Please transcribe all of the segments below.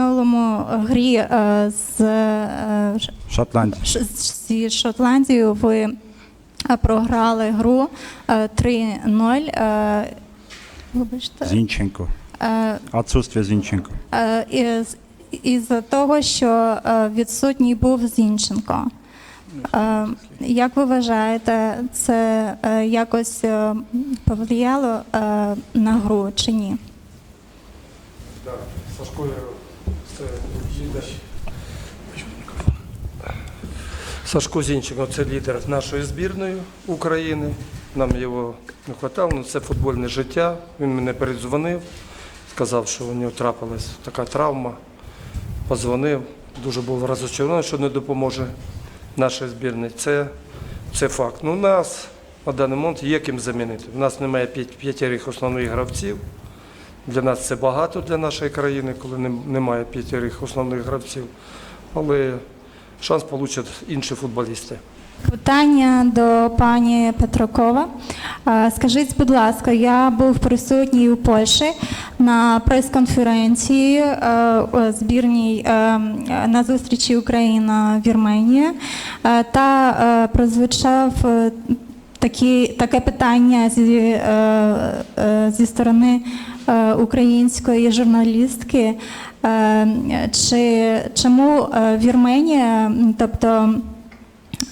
Минулому грі е, з, е, Ш- Ш- зі Шотландією ви е, програли гру е, 3-0. е, Вибачте. Зінченко. Отсутствие Зінченко. із, із-за того, що відсутній був Зінченко. Як ви вважаєте, це якось повлияло на гру чи ні? Так, Сашко. Сашко Зінченко це лідер нашої збірної України. Нам його не вистачало, ну це футбольне життя. Він мене передзвонив, сказав, що у нього трапилась така травма. Позвонив, дуже був розочарований, що не допоможе нашій збірній. Це, це факт. Ну, у нас на даний момент є ким замінити. У нас немає п'ять- п'ятірих основних гравців. Для нас це багато для нашої країни, коли немає п'ятірих основних гравців. Але шанс получать інші футболісти. Питання до пані Петракова. Е, Скажіть, будь ласка, я був присутній у Польщі на прес-конференції е, збірній е, на зустрічі Україна-Вірменія е, та прозвучав такі, таке питання зі, зі сторони української журналістки. Е, Чи чому е, Вірменія, тобто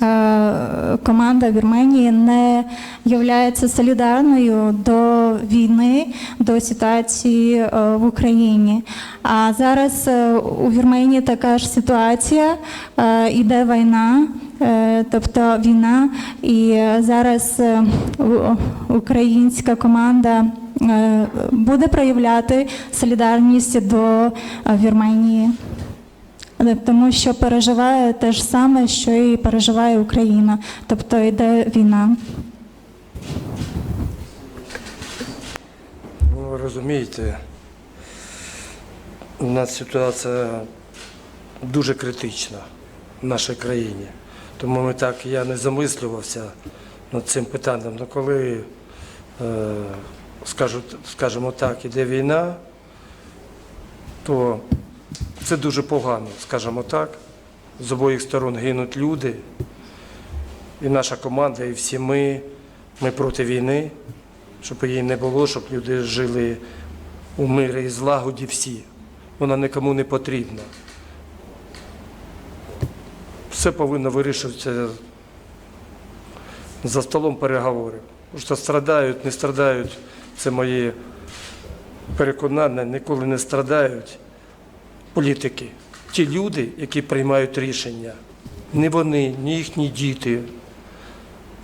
е, команда Вірменії не є солідарною до війни, до ситуації е, в Україні. А зараз е, у Вірменії така ж ситуація, е, іде війна. е, Тобто війна, і е, зараз е, українська команда е, буде проявляти солідарність до е, Вірменії. Але Тому що переживає те ж саме, що і переживає Україна, тобто йде війна. Ну, розумієте, у нас ситуація дуже критична в нашій країні. Тому ми так, я не замислювався над цим питанням. Ну, коли, е, скажімо так, іде війна, то це дуже погано, скажімо так. З обох сторон гинуть люди. І наша команда, і всі ми, ми проти війни, щоб її не було, щоб люди жили у мирі і злагоді всі. Вона нікому не потрібна. Все повинно вирішуватися за столом переговорів. Що страдають, не страдають, це мої переконання, ніколи не страдають політики. Ті люди, які приймають рішення, не вони, ні їхні діти,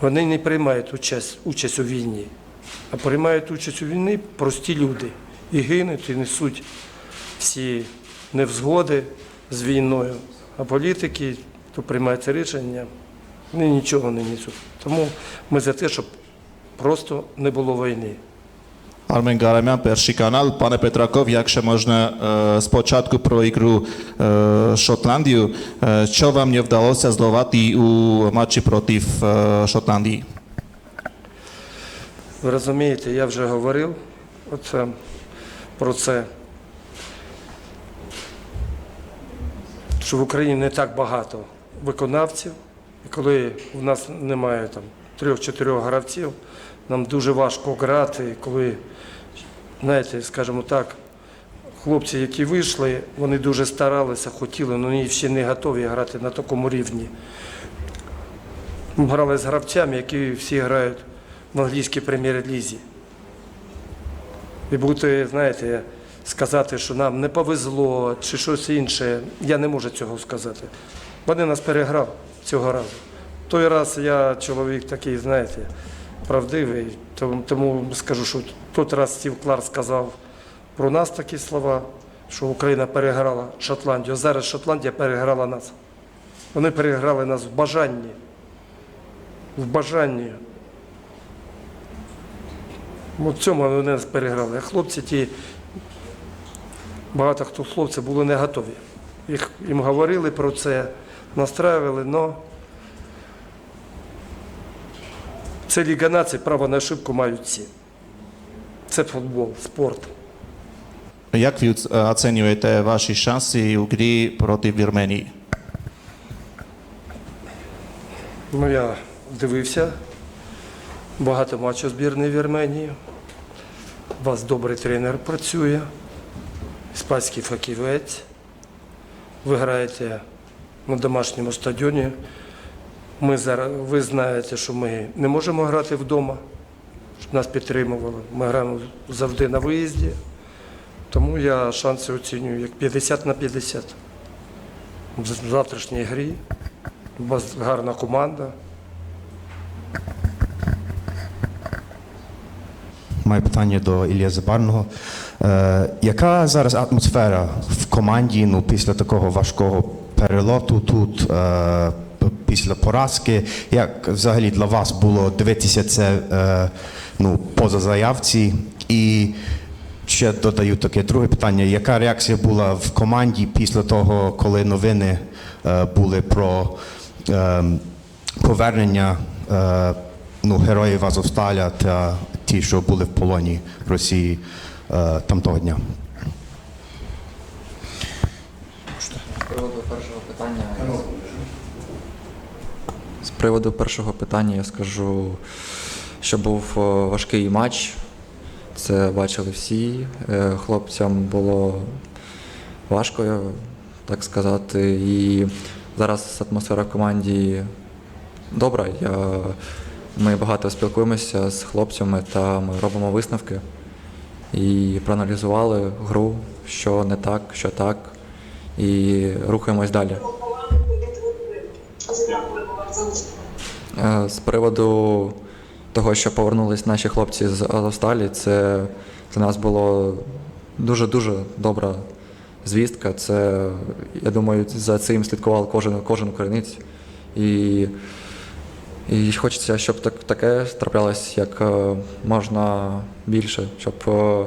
вони не приймають участь, участь у війні, а приймають участь у війні прості люди і гинуть, і несуть всі невзгоди з війною. А політики, хто приймає це рішення, вони нічого не несуть. Тому ми за те, щоб просто не було війни. Garamian, Perší kanál. Pane Petrakov, jakže možno e, spočátku pro igru e, Šotlandiu, e, čo vám nevdaloся зловати у матчі проти Шотландії? Ви розумієте, я вже говорив оце, про це, що в Україні не так багато виконавців, і коли в нас немає там трьох-чотирьох гравців, нам дуже важко грати, коли, знаєте, скажімо так, хлопці, які вийшли, вони дуже старалися, хотіли, але вони ще не готові грати на такому рівні. Ми грали з гравцями, які всі грають в англійській прем'єр-лізі. І бути, знаєте, сказати, що нам не повезло чи щось інше, я не можу цього сказати. Вони нас переграв цього разу. Той раз я чоловік такий, знаєте, правдивий, Тому, скажу, що тут раз Стів Клар сказав про нас такі слова, що Україна переграла Шотландію. Зараз Шотландія переграла нас. Вони переграли нас в бажанні. В бажанні. От в цьому вони нас переграли. А хлопці ті, багато хто хлопців були не готові. Їх, їм говорили про це, настраювали, але це Ліга націй, право на ошибку мають всі. Це футбол, спорт. Як ви оцінюєте ваші шанси у грі проти Вірменії? Ну, я дивився багато матчів збірної Вірменії. У вас добрий тренер працює, іспанський фахівець. Ви граєте на домашньому стадіоні. Ми зараз, ви знаєте, що ми не можемо грати вдома, щоб нас підтримували. Ми граємо завжди на виїзді. Тому я шанси оцінюю як 50 на 50. В завтрашній грі. У вас гарна команда. Моє питання до Ілля Забарного. Е, яка зараз атмосфера в команді ну, після такого важкого перельоту тут, е, після поразки? Як взагалі для вас було дивитися це е, ну, поза заявці? І ще додаю таке друге питання. Яка реакція була в команді після того, коли новини е, були про е, повернення е, ну, героїв Азовсталя та ті, що були в полоні Росії е, там того дня? З приводу першого питання. Приводу першого питання я скажу, що був е, важкий матч. Це бачили всі. Е, Хлопцям було важко, так сказати. І зараз атмосфера в команді добра. Я, ми багато спілкуємося з хлопцями та ми робимо висновки. І проаналізували гру, що не так, що так, і рухаємось далі. З приводу того, що повернулись наші хлопці з Азовсталі, це для нас було дуже-дуже добра звістка. Це, я думаю, за цим слідкував кожен, кожен українець. І, і хочеться, щоб так, таке траплялось як е, можна більше, щоб е,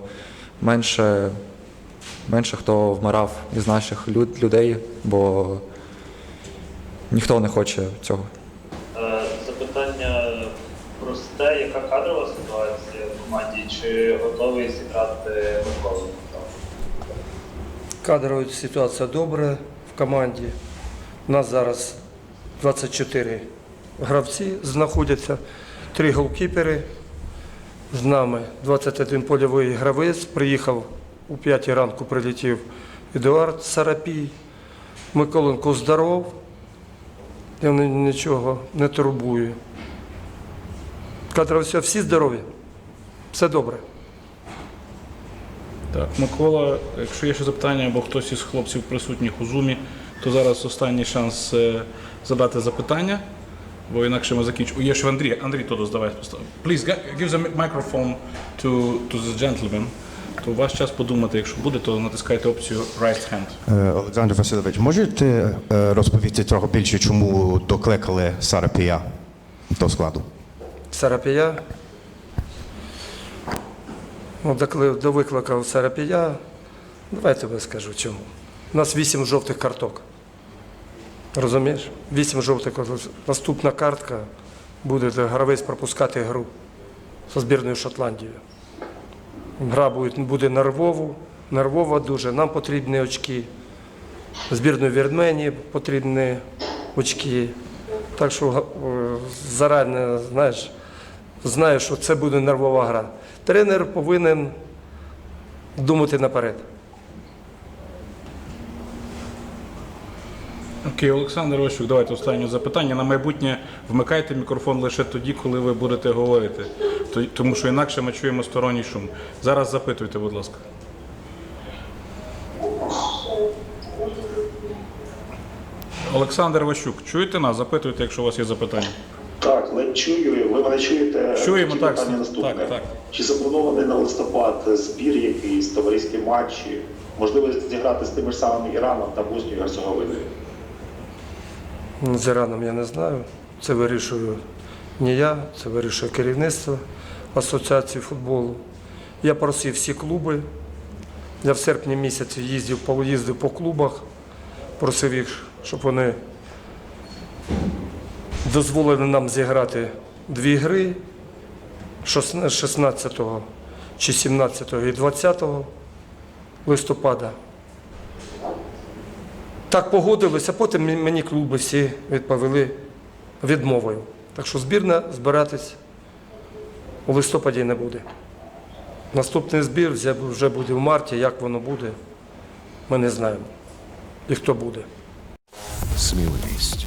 менше, менше хто вмирав із наших люд, людей, бо ніхто не хоче цього. Е, просте, яка кадрова ситуація в команді? Чи готовий зіграти Микола? Кадрова ситуація добра в команді. У нас зараз 24 гравці знаходяться, три голкіпери. З нами 21 польовий гравець. Приїхав у 5 ранку, прилетів Едуард Сарапій. Миколенко здоров. Я нічого не турбую. Кадрова все, всі здорові. Все добре. Так, Микола, якщо є ще запитання або хтось із хлопців присутніх у зумі, то зараз останній шанс е, задати запитання, бо інакше ми закінчимо. Є ще Андрій. Андрій Тодос, давай постав. Please, give the microphone to, to the gentleman. То ваш час подумати, якщо буде, то натискайте опцію Right Hand. Е, Олександр Васильович, можете е, розповісти трохи більше, чому докликали Сарапія до складу? Сарапія. Ну, докли- довикликав Сарапія. Давай я тобі скажу чому. У нас вісім жовтих карток. Розумієш? Вісім жовтих карток. Наступна картка буде гравець пропускати гру зі збірною Шотландією. Гра буде, буде нервову, нервова дуже. Нам потрібні очки. Збірної Вірменії потрібні очки. Так що е, зарані, знаєш, знаю, що це буде нервова гра. Тренер повинен думати наперед. Окей, Олександр Ощук, давайте останнє запитання. На майбутнє вмикайте мікрофон лише тоді, коли ви будете говорити, тому що інакше ми чуємо сторонній шум. Зараз запитуйте, будь ласка. Олександр Ващук, чуєте нас? Запитуйте, якщо у вас є запитання. Так, ледь чую. Ви мене чуєте? Чуємо, Чи так, питання наступне. так. Чи запланований на листопад збір якийсь, товариські матчі, можливість зіграти з тими ж самими Іраном та Боснією Герцеговиною? З Іраном я не знаю. Це вирішую не я, це вирішує керівництво Асоціації футболу. Я просив всі клуби. Я в серпні місяці їздив, поїздив по клубах, просив їх, щоб вони дозволили нам зіграти дві гри 16 чи 17 і 20 листопада. Так погодилися, потім мені клуби всі відповіли відмовою. Так що збірна збиратись у листопаді не буде. Наступний збір вже- буде в марті, як воно буде, ми не знаємо. І хто буде. Сміливість,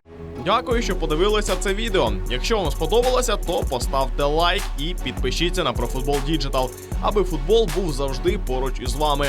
Дякую, що подивилися це відео. Якщо вам сподобалося, то поставте лайк і підпишіться на ProFootball Digital, аби футбол був завжди поруч із вами.